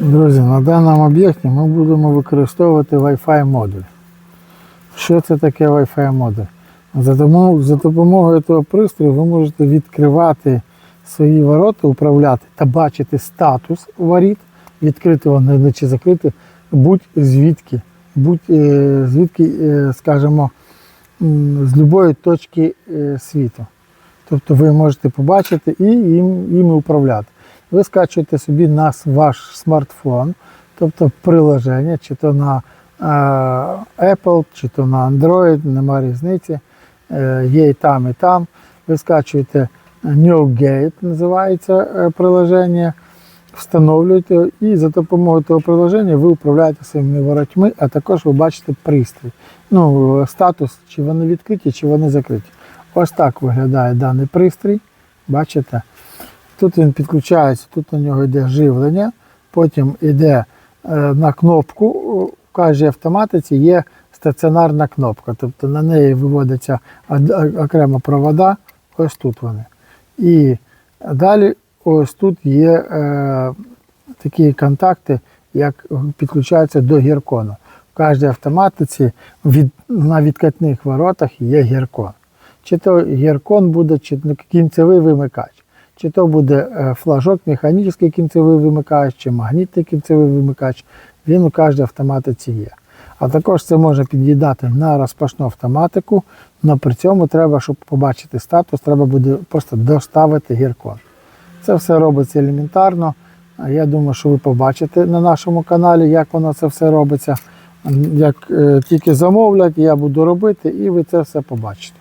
Друзі, на даному об'єкті ми будемо використовувати Wi-Fi модуль. Що це таке Wi-Fi модуль? За допомогою, того пристрою ви можете відкривати свої ворота, управляти та бачити статус воріт, відкрити вони чи закрити, будь-звідки, будь е, звідки, е, скажімо, з будь-якої точки е, світу. Тобто ви можете побачити і їм, їм управляти. Ви скачуєте собі на ваш смартфон, тобто приложення, чи то на е, Apple, чи то на Android, нема різниці. Е, є і там, і там. Ви скачуєте NewGate, називається е, приложення, встановлюєте і за допомогою того приложення ви управляєте своїми воротьми, а також ви бачите пристрій. Ну, статус, чи вони відкриті, чи вони закриті. Ось так виглядає даний пристрій. Бачите? Тут він підключається, тут у нього йде живлення, потім йде е, на кнопку. Кожній автоматиці є стаціонарна кнопка, тобто на неї виводиться од- окремо провода, ось тут вони. І далі ось тут є е, такі контакти, як підключаються до гіркону. В кожній автоматиці від, на відкатних воротах є гіркон. Чи то гіркон буде, чи ну, кінцевий вимикач. Чи то буде е, флажок, механічний кінцевий вимикач, чи магнітний кінцевий вимикач, він у кожній автоматиці є. А також це можна під'їдати на розпашну автоматику, але при цьому треба, щоб побачити статус, треба буде просто доставити гіркон. Це все робиться елементарно. Я думаю, що ви побачите на нашому каналі, як воно це все робиться. Як е, тільки замовлять, я буду робити, і ви це все побачите.